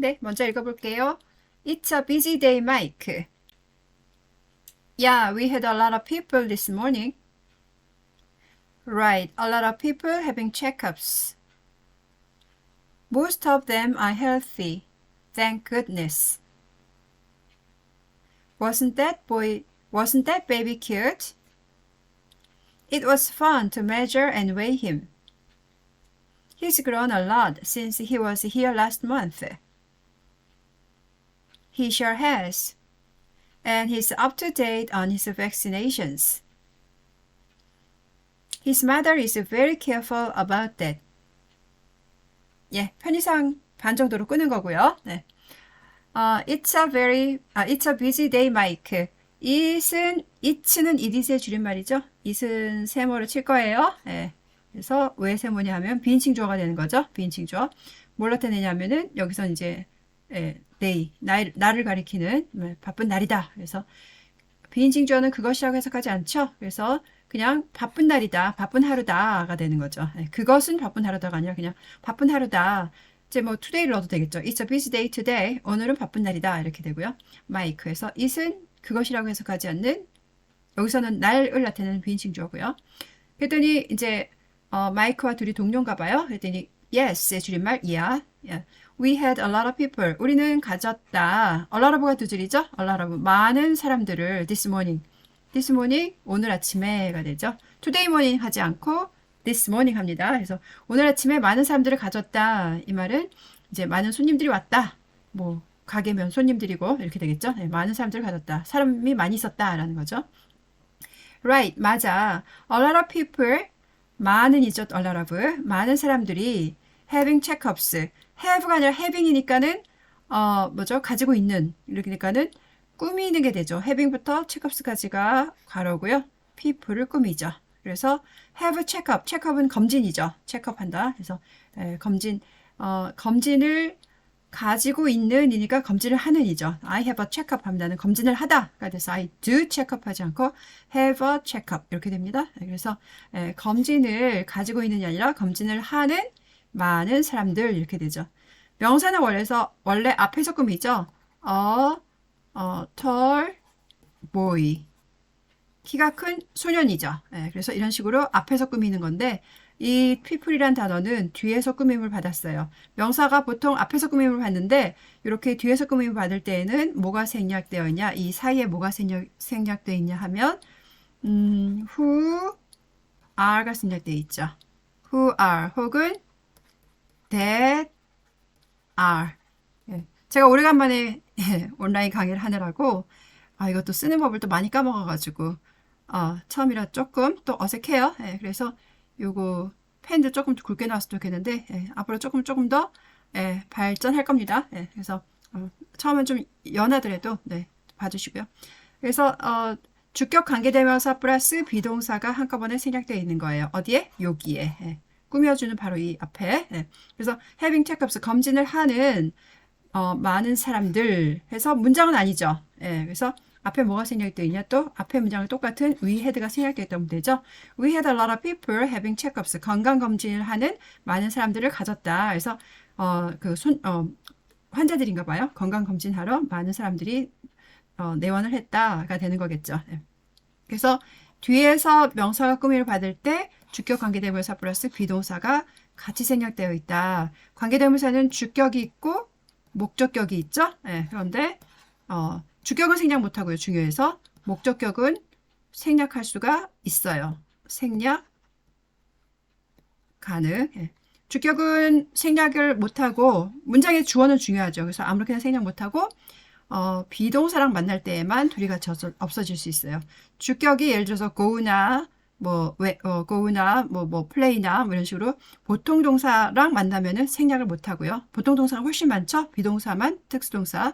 네, 먼저 읽어볼게요. It's a busy day, Mike. Yeah, we had a lot of people this morning. Right, a lot of people having checkups. Most of them are healthy. Thank goodness. Wasn't that boy, wasn't that baby cute? It was fun to measure and weigh him. He's grown a lot since he was here last month. He sure has. And he's up to date on his vaccinations. His mother is very careful about that. 예, 편의상 반 정도로 끄는 거고요. 네. 어, it's a very, 아, it's a busy day, Mike. it은, it는 it의 줄임말이죠. it은 세모를 칠 거예요. 예. 그래서 왜 세모냐 하면 비인칭 주어가 되는 거죠. 비인칭 주어. 뭘로 되느냐면은 여기서 이제 예, day, 날, 나를 가리키는 네, 바쁜 날이다. 그래서 비인칭 주어는 그것이라고 해석하지 않죠. 그래서 그냥 바쁜 날이다, 바쁜 하루다가 되는 거죠. 예, 그것은 바쁜 하루다가 아니라 그냥 바쁜 하루다. 이제 뭐 today를 넣어도 되겠죠. It's a busy day today. 오늘은 바쁜 날이다. 이렇게 되고요. 마이크에서 it은 그것이라고 해석하지 않는 여기서는 날을 나타내는 비인칭 주어고요. 그랬더니 이제 어, 마이크와 둘이 동료인가 봐요. 그랬더니 yes의 줄임말 yeah. yeah. We had a lot of people. 우리는 가졌다. a lot of가 두 줄이죠. a lot of 많은 사람들을 this morning. this morning 오늘 아침에가 되죠. today morning 하지 않고 this morning 합니다. 그래서 오늘 아침에 많은 사람들을 가졌다. 이 말은 이제 많은 손님들이 왔다. 뭐 가게면 손님들이고 이렇게 되겠죠. 네, 많은 사람들을 가졌다. 사람이 많이 있었다라는 거죠. Right, 맞아. A lot of people, 많은 이죠. A lot of 많은 사람들이 having checkups. have가 아니라 having이니까는 어 뭐죠? 가지고 있는 이렇게니까는 꾸미는 게 되죠. having부터 checkups까지가 괄호고요. people을 꾸미죠. 그래서 have checkup, checkup은 검진이죠. 체크업한다. 그래서 에, 검진 어, 검진을 가지고 있는 이니까 검진을 하는 이죠. I have a checkup 합니다는 검진을 하다가 돼서 I do checkup 하지 않고 have a checkup 이렇게 됩니다. 그래서 에, 검진을 가지고 있는이 아니라 검진을 하는 많은 사람들 이렇게 되죠. 명사는 원래서 원래 앞에서 꾸미죠. a, 어, tall boy 키가 큰 소년이죠. 예, 그래서 이런 식으로 앞에서 꾸미는 건데 이 people이란 단어는 뒤에서 꾸밈을 받았어요. 명사가 보통 앞에서 꾸밈을 받는데 이렇게 뒤에서 꾸밈을 받을 때에는 뭐가 생략되어 있냐? 이 사이에 뭐가 생략, 생략되어 있냐 하면 음, who are가 생략되어 있죠. who are 혹은 that are 예, 제가 오래간만에 예, 온라인 강의를 하느라고 아, 이것도 쓰는 법을 또 많이 까먹어가지고 어, 처음이라 조금 또 어색해요. 예, 그래서 요거 펜도 조금 굵게 나왔으면 좋겠는데 예, 앞으로 조금 조금 더 예, 발전할 겁니다. 예, 그래서 어, 처음엔 좀 연하더라도 네, 봐주시고요. 그래서 어, 주격 관계대명사 플러스 비동사가 한꺼번에 생략되어 있는 거예요. 어디에? 여기에. 예, 꾸며주는 바로 이 앞에. 예, 그래서 having checkups 검진을 하는 어, 많은 사람들 해서 문장은 아니죠. 예, 그래서 앞에 뭐가 생략되어 있냐 또 앞에 문장을 똑같은 we had가 생략되어 있다면 되죠. We had a lot of people having checkups. 건강 검진을 하는 많은 사람들을 가졌다. 그래서 어 그 손 어, 환자들인가 봐요. 건강 검진하러 많은 사람들이 어, 내원을 했다가 되는 거겠죠. 네. 그래서 뒤에서 명사가 꾸미를 받을 때 주격 관계대명사 플러스 비동사가 같이 생략되어 있다. 관계대명사는 주격이 있고 목적격이 있죠. 네, 그런데 어, 주격은 생략 못하고요. 중요해서 목적격은 생략할 수가 있어요. 생략 가능. 예. 주격은 생략을 못하고 문장의 주어는 중요하죠. 그래서 아무렇게나 생략 못하고 어, 비동사랑 만날 때에만 둘이 같이 없어질 수 있어요. 주격이 예를 들어서 go나 뭐, 왜, 어, go나, 뭐, 뭐, play나, 뭐 이런 식으로 보통 동사랑 만나면은 생략을 못 하고요. 보통 동사가 훨씬 많죠? 비동사만 특수동사.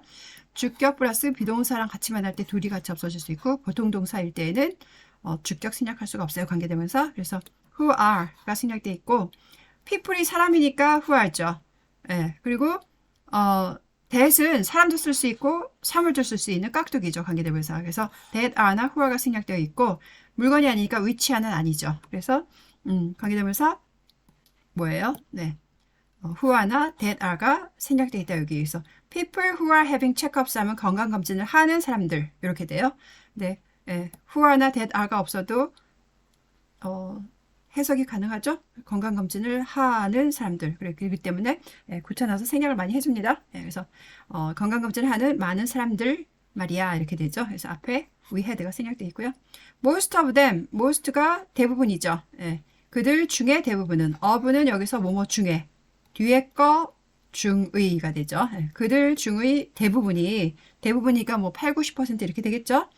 주격 플러스 비동사랑 같이 만날 때 둘이 같이 없어질 수 있고, 보통 동사일 때에는 어, 주격 생략할 수가 없어요. 관계되면서. 그래서 who are가 생략돼 있고, people이 사람이니까 who are죠. 예. 그리고, 어, that은 사람도 쓸 수 있고, 사물도 쓸 수 있는 깍두기죠. 관계대명사. 그래서 that are나 who are가 생략되어 있고, 물건이 아니니까 위치하는 아니죠. 그래서 음, 관계대명사 뭐예요? 네. 어, who are나 that are가 생략되어 있다 여기에서 people who are having checkups 하면 건강검진을 하는 사람들 이렇게 돼요. 네, 예, who are나 that are가 없어도 어, 해석이 가능하죠. 건강검진을 하는 사람들 그렇기 때문에 예, 고쳐놔서 생략을 많이 해줍니다. 예, 그래서 어, 건강검진을 하는 많은 사람들 말이야 이렇게 되죠. 그래서 앞에 we had가 생략되어 있고요. most of them, most가 대부분이죠. 예, 그들 중에 대부분은 of는 여기서 뭐뭐 중에 뒤에 거 중의가 되죠. 예, 그들 중의 대부분이 대부분이가 뭐 8, 90% 이렇게 되겠죠.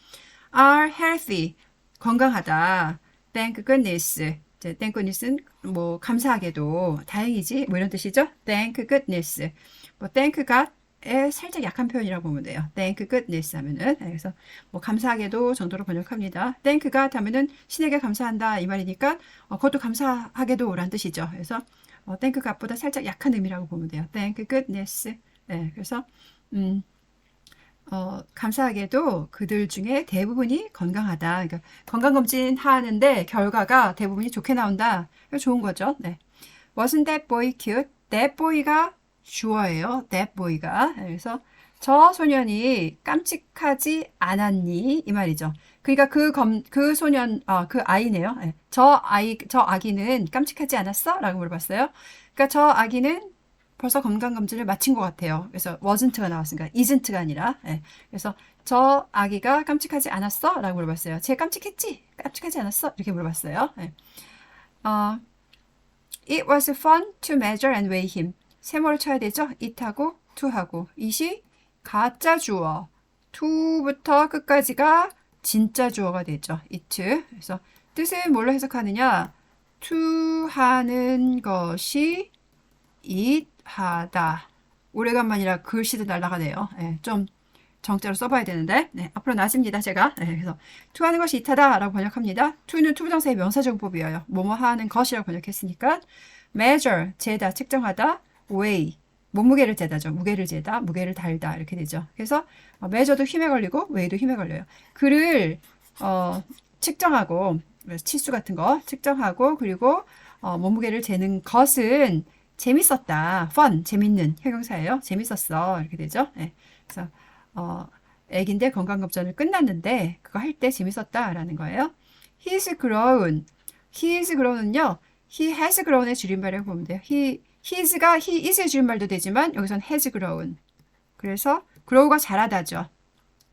are healthy 건강하다. thank goodness. 이제 thank goodness는 뭐 감사하게도 다행이지 뭐 이런 뜻이죠. thank goodness. 뭐 thank god 의 살짝 약한 표현이라고 보면 돼요. thank goodness 하면은 예, 그래서 뭐 감사하게도 정도로 번역합니다. thank God 하면은 신에게 감사한다 이 말이니까 어, 그것도 감사하게도 라는 뜻이죠. 그래서 어, thank God보다 살짝 약한 의미라고 보면 돼요. thank goodness. 네, 그래서 음, 어, 감사하게도 그들 중에 대부분이 건강하다. 그러니까 건강검진 하는데 결과가 대부분이 좋게 나온다. 좋은 거죠. 네. Wasn't that boy cute? That boy가 주어예요. That boy가. 그래서 저 소년이 깜찍하지 않았니? 이 말이죠. 그러니까 그 검, 그 소년, 아, 그 아이네요. 네. 저 아이, 저 아기는 깜찍하지 않았어? 라고 물어봤어요. 그러니까 저 아기는 벌써 건강검진을 마친 것 같아요. 그래서 wasn't가 나왔으니까 isn't 가 아니라. 예. 그래서 저 아기가 깜찍하지 않았어? 라고 물어봤어요. 쟤 깜찍했지? 깜찍하지 않았어? 이렇게 물어봤어요. 예. 어, it was fun to measure and weigh him. 세모를 쳐야 되죠? it하고 to하고. it이 가짜 주어. to부터 끝까지가 진짜 주어가 되죠. it. 그래서 뜻을 뭘로 해석하느냐? to 하는 것이 it 하다. 오래간만이라 글씨도 날라가네요. 예, 좀 정자로 써봐야 되는데 네, 앞으로 나집니다 제가 네, 그래서 to 하는 것이 it하다라고 번역합니다. to는 투부정사의 명사정법이에요. 뭐뭐 하는 것이라고 번역했으니까 measure 재다 측정하다 weigh 몸무게를 재다죠. 무게를 재다, 무게를 달다 이렇게 되죠. 그래서 어, measure도 힘에 걸리고 weigh도 힘에 걸려요. 그를 어, 측정하고 치수 같은 거 측정하고 그리고 어, 몸무게를 재는 것은 재밌었다. fun, 재밌는 형용사예요. 재밌었어. 이렇게 되죠. 예. 그래서 어, 애기인데 건강검진을 끝났는데 그거 할 때 재밌었다라는 거예요. He's grown. He's grown은요. He has grown의 줄임말이라고 보면 돼요. He, he's가 he is의 줄임말도 되지만 여기서는 has grown. 그래서 grow가 자라다죠.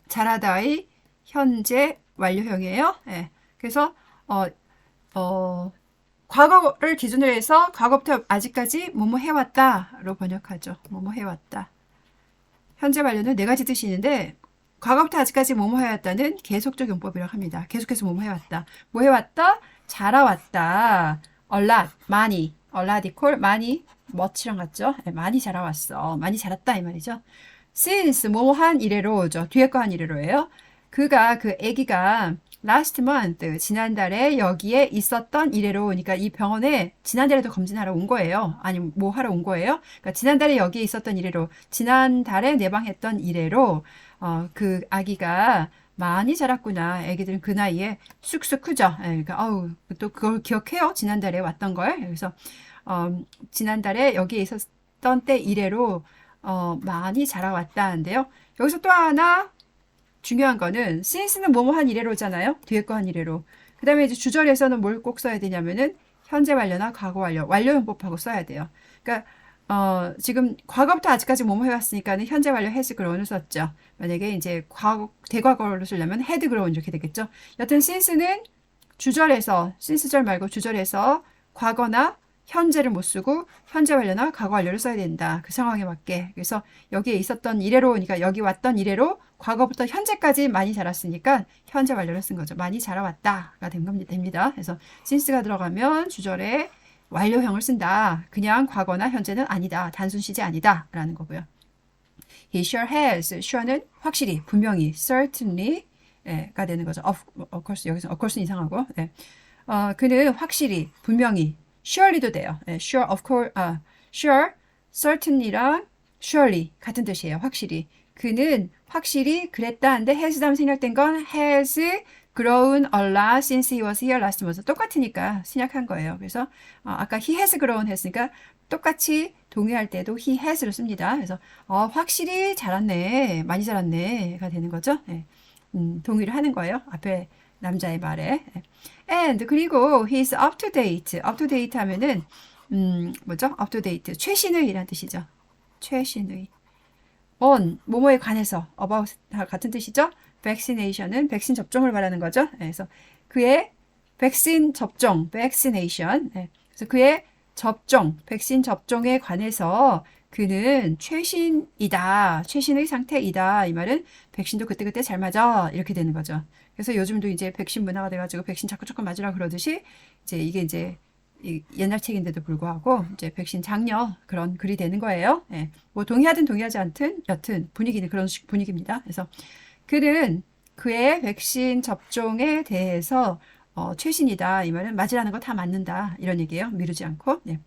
자라다의 현재 완료형이에요. 예. 그래서 어, 어, 과거를 기준으로 해서 과거부터 아직까지 뭐뭐 해왔다로 번역하죠. 뭐뭐 해왔다. 현재 완료는 네 가지 뜻이 있는데 과거부터 아직까지 뭐뭐 해왔다는 계속적 용법이라고 합니다. 계속해서 뭐뭐 해왔다. 뭐 해왔다? 자라왔다. lot, 많이. Equal 많이, much랑 같죠? 네, 많이 자라왔어. 많이 자랐다 이 말이죠. since 뭐뭐 한 이래로죠. 뒤에 거 한 이래로예요. 그가 그 아기가 last month 지난달에 여기에 있었던 이래로 그러니까 이 병원에 지난달에도 검진하러 온 거예요. 아니 뭐 하러 온 거예요? 그러니까 지난달에 여기에 있었던 이래로 지난달에 내방했던 이래로 어, 그 아기가 많이 자랐구나. 애기들은 그 나이에 쑥쑥 크죠. 예, 그러니까 아우 또 그걸 기억해요. 지난달에 왔던 걸. 그래서 어, 지난달에 여기에 있었던 때 이래로 어, 많이 자라왔다는데요. 여기서 또 하나 중요한 거는 since는 뭐뭐 한 이래로잖아요. 뒤에 거 한 이래로. 그 다음에 이제 주절에서는 뭘 꼭 써야 되냐면은 현재 완료나 과거 완료, 완료 용법하고 써야 돼요. 그러니까 어, 지금 과거부터 아직까지 뭐뭐 해왔으니까는 현재 완료 has grown을 썼죠. 만약에 이제 과거, 대과거로 쓰려면 had grown 이렇게 되겠죠. 여튼 since는 주절에서, since절 말고 주절에서 과거나 현재를 못 쓰고 현재 완료나 과거 완료를 써야 된다. 그 상황에 맞게. 그래서 여기에 있었던 이래로, 그러니까 여기 왔던 이래로 과거부터 현재까지 많이 자랐으니까 현재 완료를 쓴 거죠. 많이 자라왔다가 된 겁니다. 됩니다. 그래서 since가 들어가면 주절에 완료형을 쓴다. 그냥 과거나 현재는 아니다. 단순 시제 아니다. 라는 거고요. He sure has. sure는 확실히, 분명히, certainly 가 되는 거죠. Of, of course, 여기서 of course는 이상하고. 네. 어, 그는 확실히, 분명히, surely도 돼요. 네, sure, of course, 아, sure, certainly랑 surely 같은 뜻이에요. 확실히. 그는 확실히 그랬다는데 has 다음 생략된 건 has grown a lot since he was here last month. 똑같으니까 생략한 거예요. 그래서 어, 아까 he has grown 했으니까 똑같이 동의할 때도 he has를 씁니다. 그래서 어, 확실히 자랐네, 많이 자랐네가 되는 거죠. 예. 음, 동의를 하는 거예요. 앞에 남자의 말에. 예. And 그리고 he's up to date. up to date 하면은 음, 뭐죠? up to date. 최신의이란 뜻이죠. 최신의. on 뭐뭐에 관해서 about 다 같은 뜻이죠. Vaccination은 백신 접종을 말하는 거죠. 예, 그래서 그의 백신 접종, vaccination. 예, 그래서 그의 접종, 백신 접종에 관해서 그는 최신이다, 최신의 상태이다. 이 말은 백신도 그때그때 잘 맞아. 이렇게 되는 거죠. 그래서 요즘도 이제 백신 문화가 돼가지고 백신 자꾸 자꾸 맞으라 그러듯이 이제 이게 이제 이 옛날 책인데도 불구하고 이제 백신 장려 그런 글이 되는 거예요. 예. 뭐 동의하든 동의하지 않든 여튼 분위기는 그런 식 분위기입니다. 그래서 그는 그의 백신 접종에 대해서 어, 최신이다. 이 말은 맞으라는 거 다 맞는다. 이런 얘기예요. 미루지 않고. 네.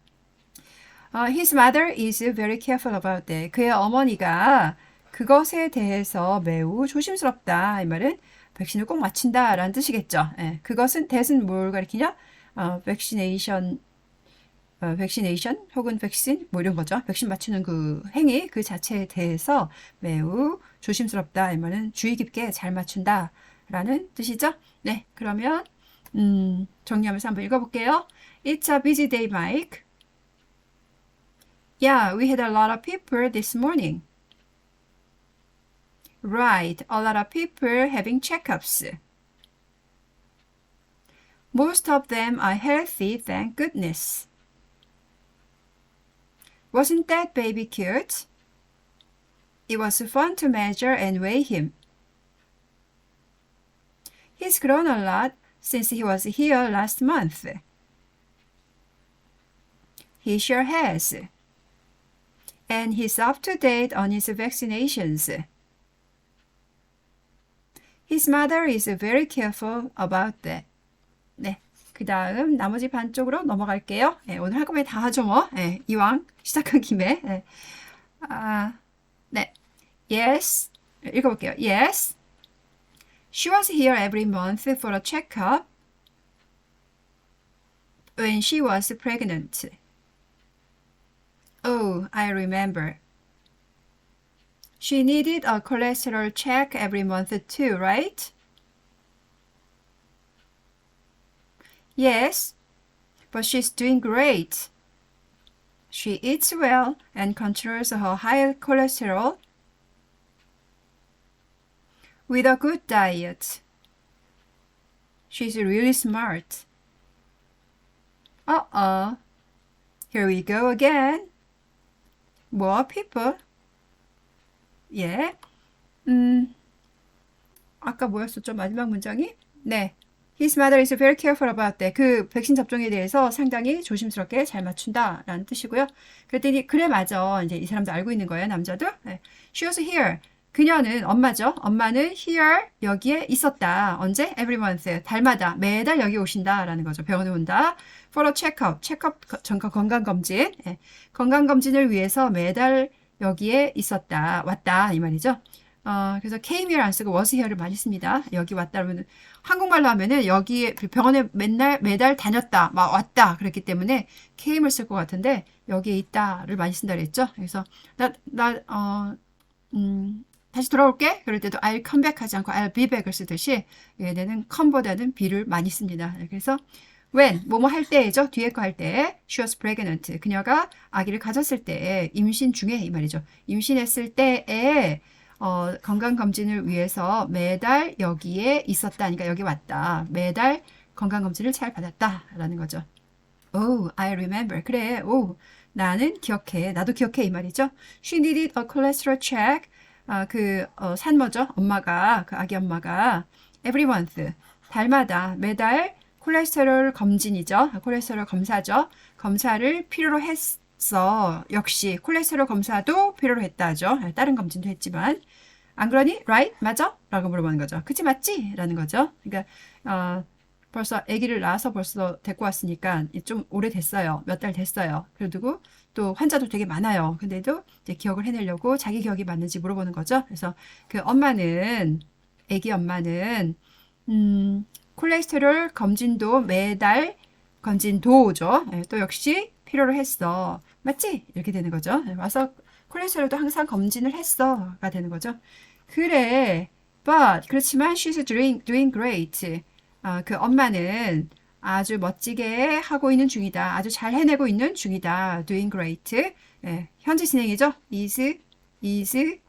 어, his mother is very careful about that. 그의 어머니가 그것에 대해서 매우 조심스럽다. 이 말은 백신을 꼭 맞춘다. 라는 뜻이겠죠. 예, 그것은 대신 뭘 가리키냐? 어, vaccination, 어, vaccination 혹은 백신 뭐 이런 거죠. 백신 맞추는 그 행위 그 자체에 대해서 매우 조심스럽다. 이 말은 주의 깊게 잘 맞춘다. 라는 뜻이죠. 네, 그러면 음, 정리하면서 한번 읽어볼게요. It's a busy day, Mike. Yeah, we had a lot of people this morning. Right, a lot of people having checkups. Most of them are healthy, thank goodness. Wasn't that baby cute? It was fun to measure and weigh him. He's grown a lot since he was here last month. He sure has. And he's up to date on his vaccinations. His mother is very careful about that. 네. 그 다음 나머지 반 쪽으로 넘어갈게요. 네, 오늘 할 거면 다 하죠 뭐. 네, 이왕 시작한 김에. 네. 아, 네. Yes. 읽어볼게요. Yes. She was here every month for a checkup when she was pregnant. Oh, I remember. She needed a cholesterol check every month too, right? Yes, but she's doing great. She eats well and controls her high cholesterol with a good diet. She's really smart. Uh oh. Here we go again. More people. 예. 음. 아까 뭐였었죠? 마지막 문장이? 네. His mother is very careful about that. 그 백신 접종에 대해서 상당히 조심스럽게 잘 맞춘다라는 뜻이고요. 그랬더니 그래 맞아. 이제 이 사람도 알고 있는 거예요, 남자도. 네. She was here. 그녀는 엄마죠. 엄마는 here 여기에 있었다. 언제? Every month. 달마다 매달 여기 오신다라는 거죠. 병원에 온다. For a checkup. 전과 건강 검진. 예. 건강 검진을 위해서 매달 여기에 있었다. 왔다 이 말이죠. 어, 그래서 came here 안 쓰고 was here를 많이 씁니다. 여기 왔다 그러면 한국말로 하면은 여기에 병원에 맨날 매달 다녔다, 막 왔다 그랬기 때문에 came을 쓸 것 같은데 여기에 있다를 많이 쓴다 그랬죠. 그래서 나나 어, 음, 다시 돌아올게. 그럴 때도 I'll come back 하지 않고 I'll be back을 쓰듯이 얘네는 come보다는 be를 많이 씁니다. 그래서 when 뭐뭐 할 때죠. 뒤에 거 할 때 she was pregnant 그녀가 아기를 가졌을 때 임신 중에 이 말이죠. 임신했을 때에 어, 건강 검진을 위해서 매달 여기에 있었다. 그러니까 여기 왔다. 매달 건강 검진을 잘 받았다라는 거죠. Oh, I remember. 그래. 오, 나는 기억해. 나도 기억해 이 말이죠. She needed a cholesterol check. 아, 그 어, 산모죠. 엄마가 그 아기 엄마가 every month 달마다 매달 콜레스테롤 검진이죠. 콜레스테롤 검사죠. 검사를 필요로 했 어. 역시 콜레스테롤 검사도 필요로 했다죠. 다른 검진도 했지만 안 그러니? Right? 맞아? 라고 물어보는 거죠. 그치 맞지? 라는 거죠. 그러니까 어, 벌써 아기를 낳아서 벌써 데리고 왔으니까 좀 오래됐어요. 몇 달 됐어요. 그래도 또 환자도 되게 많아요. 근데도 이제 기억을 해내려고 자기 기억이 맞는지 물어보는 거죠. 그래서 그 엄마는 아기 엄마는 음, 콜레스테롤 검진도 매달 건진 도죠. 예, 또 역시 필요로 했어. 맞지? 이렇게 되는 거죠. 예, 와서 콜레스테롤도 항상 검진을 했어가 되는 거죠. 그래, but 그렇지만 she's doing doing great. 어, 그 엄마는 아주 멋지게 하고 있는 중이다. 아주 잘 해내고 있는 중이다. doing great. 예, 현재 진행이죠. is is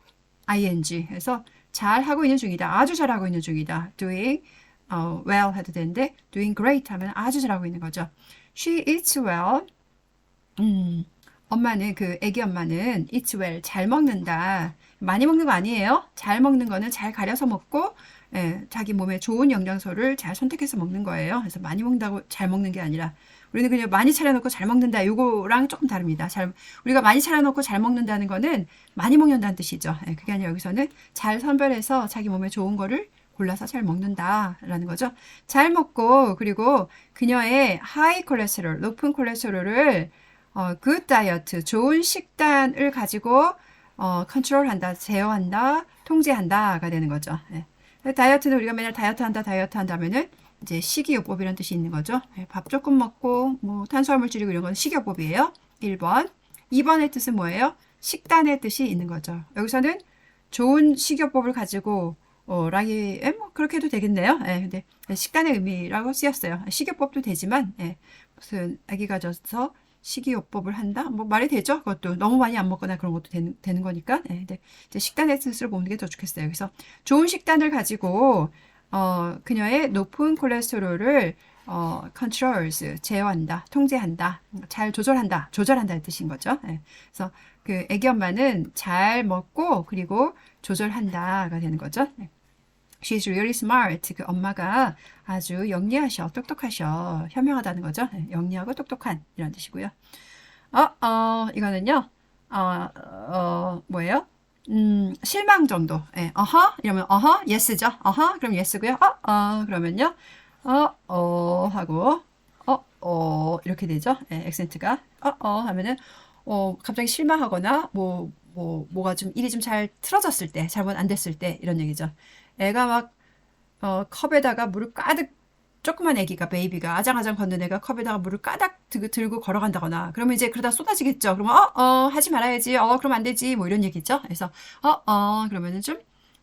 ing. 그래서 잘 하고 있는 중이다. 아주 잘 하고 있는 중이다. doing 어, well 해도 되는데 doing great 하면 아주 잘하고 있는 거죠. She eats well. 음, 엄마는 그 애기 엄마는 eats well 잘 먹는다. 많이 먹는 거 아니에요. 잘 먹는 거는 잘 가려서 먹고 예, 자기 몸에 좋은 영양소를 잘 선택해서 먹는 거예요. 그래서 많이 먹는다고 잘 먹는 게 아니라 우리는 그냥 많이 차려놓고 잘 먹는다. 요거랑 조금 다릅니다. 잘 우리가 많이 차려놓고 잘 먹는다는 거는 많이 먹는다는 뜻이죠. 예, 그게 아니라 여기서는 잘 선별해서 자기 몸에 좋은 거를 골라서 잘 먹는다라는 거죠. 잘 먹고 그리고 그녀의 하이 콜레스테롤, 높은 콜레스테롤을 어, 굿 다이어트, 좋은 식단을 가지고 어, 컨트롤한다, 제어한다, 통제한다가 되는 거죠. 예. 다이어트는 우리가 맨날 다이어트 한다, 다이어트 한다면은 이제 식이요법이라는 뜻이 있는 거죠. 예, 밥 조금 먹고 뭐 탄수화물 줄이고 이런 건 식이요법이에요. 1번. 2번의 뜻은 뭐예요? 식단의 뜻이 있는 거죠. 여기서는 좋은 식이요법을 가지고 어, 라기, 에, 뭐, 그렇게 해도 되겠네요. 예, 근데 식단의 의미라고 쓰였어요. 식이요법도 되지만, 예, 무슨 아기가 져서 식이요법을 한다? 뭐 말이 되죠? 그것도 너무 많이 안 먹거나 그런 것도 되는, 되는 거니까. 예, 근데 이제 식단의 뜻을 보는 게 더 좋겠어요. 그래서 좋은 식단을 가지고, 어, 그녀의 높은 콜레스테롤을 어, controls, 제어한다, 통제한다, 잘 조절한다, 조절한다는 뜻인 거죠. 예. 그래서 그 애기 엄마는 잘 먹고 그리고 조절한다가 되는 거죠. 예. She's really smart. 그 엄마가 아주 영리하셔, 똑똑하셔, 현명하다는 거죠. 네, 영리하고 똑똑한 이런 뜻이고요. 어, 어, 이거는요. 어, 어, 뭐예요? 음, 실망 정도. 예, 어허 이러면 어허, yes죠. 어허, 그럼 yes고요. 어, 어, 그러면요. 어, 어 하고 어, 어 이렇게 되죠. 예, 액센트가 어, 어 하면은 어, 갑자기 실망하거나 뭐, 뭐, 뭐가 좀 일이 좀 잘 틀어졌을 때, 잘못 안 됐을 때 이런 얘기죠. 애가 막 어, 컵에다가 물을 가득 조그만 애기가 베이비가 아장아장 걷는 애가 컵에다가 물을 까닥 들 고 걸어간다거나 그러면 이제 그러다 쏟아지겠죠. 그러면 어, 어 하지 말아야지. 어 그럼 안 되지. 뭐 이런 얘기죠. 그래서 어, 어 그러면은 좀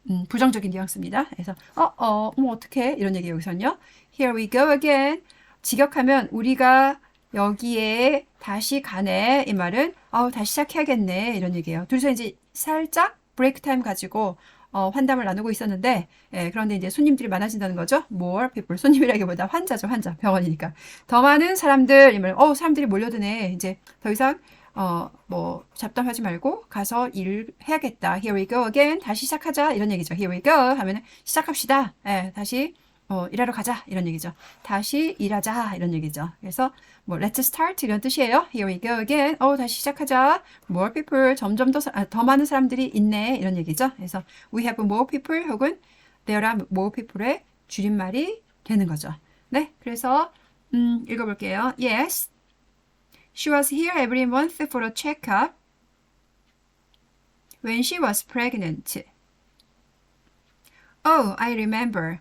음, 부정적인 뉘앙스입니다. 그래서 어, 어, 뭐 어떻게 이런 얘기 여기서는요. Here we go again. 직역하면 우리가 여기에 다시 가네 이 말은 어 다시 시작해야겠네 이런 얘기예요. 둘이서 이제 살짝 브레이크 타임 가지고 어, 환담을 나누고 있었는데, 예, 그런데 이제 손님들이 많아진다는 거죠. more people. 손님이라기보다 환자죠, 환자. 병원이니까. 더 많은 사람들, 어, 사람들이 몰려드네. 이제 더 이상, 어, 뭐, 잡담하지 말고 가서 일 해야겠다. Here we go again. 다시 시작하자. 이런 얘기죠. Here we go. 하면은 시작합시다. 예, 다시 어, 일하러 가자 이런 얘기죠. 다시 일하자 이런 얘기죠. 그래서 뭐 let's start 이런 뜻이에요. Here we go again. 어, 다시 시작하자. More people 점점 더, 아, 더 많은 사람들이 있네 이런 얘기죠. 그래서 we have more people 혹은 there are more people의 줄임말이 되는 거죠. 네, 그래서 음, 읽어볼게요. Yes, she was here every month for a checkup when she was pregnant. Oh, I remember.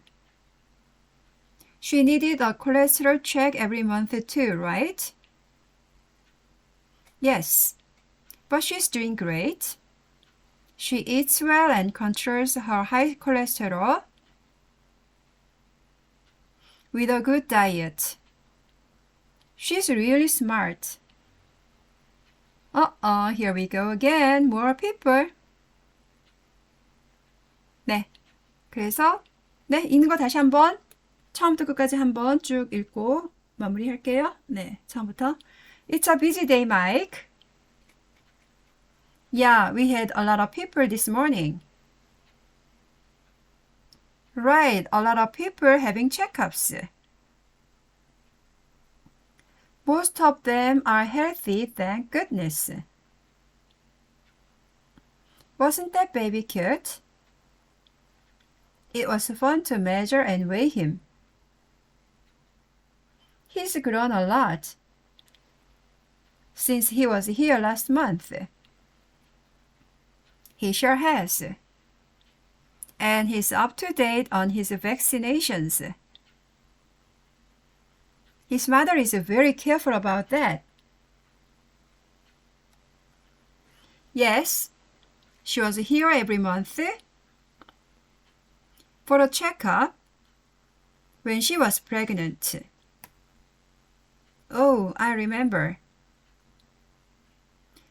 She needed a cholesterol check every month too, right? Yes, but she's doing great. She eats well and controls her high cholesterol with a good diet. She's really smart. Uh-oh, here we go again. More people. 네. 그래서 네, 읽는 거 다시 한번 처음부터 끝까지 한번 쭉 읽고 마무리할게요. 네, 처음부터. It's a busy day, Mike. Yeah, we had a lot of people this morning. Right, a lot of people having checkups. Most of them are healthy, thank goodness. Wasn't that baby cute? It was fun to measure and weigh him. He's grown a lot since he was here last month. He sure has. And he's up to date on his vaccinations. His mother is very careful about that. Yes, she was here every month for a checkup when she was pregnant. Oh, I remember.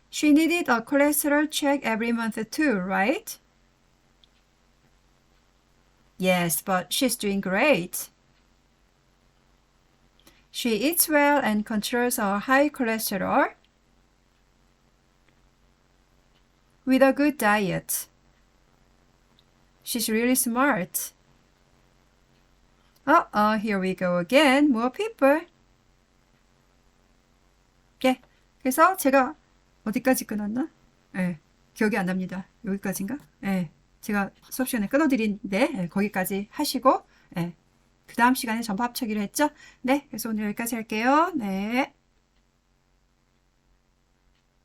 She needed a cholesterol check every month too, right? Yes, but she's doing great. She eats well and controls her high cholesterol with a good diet. She's really smart. Uh oh, here we go again. More people. 그래서 제가 어디까지 끊었나? 예. 기억이 안 납니다. 여기까지인가? 예. 제가 수업 시간에 끊어드린데 예, 거기까지 하시고 예. 그 다음 시간에 전부 합쳐기로 했죠? 네. 그래서 오늘 여기까지 할게요. 네.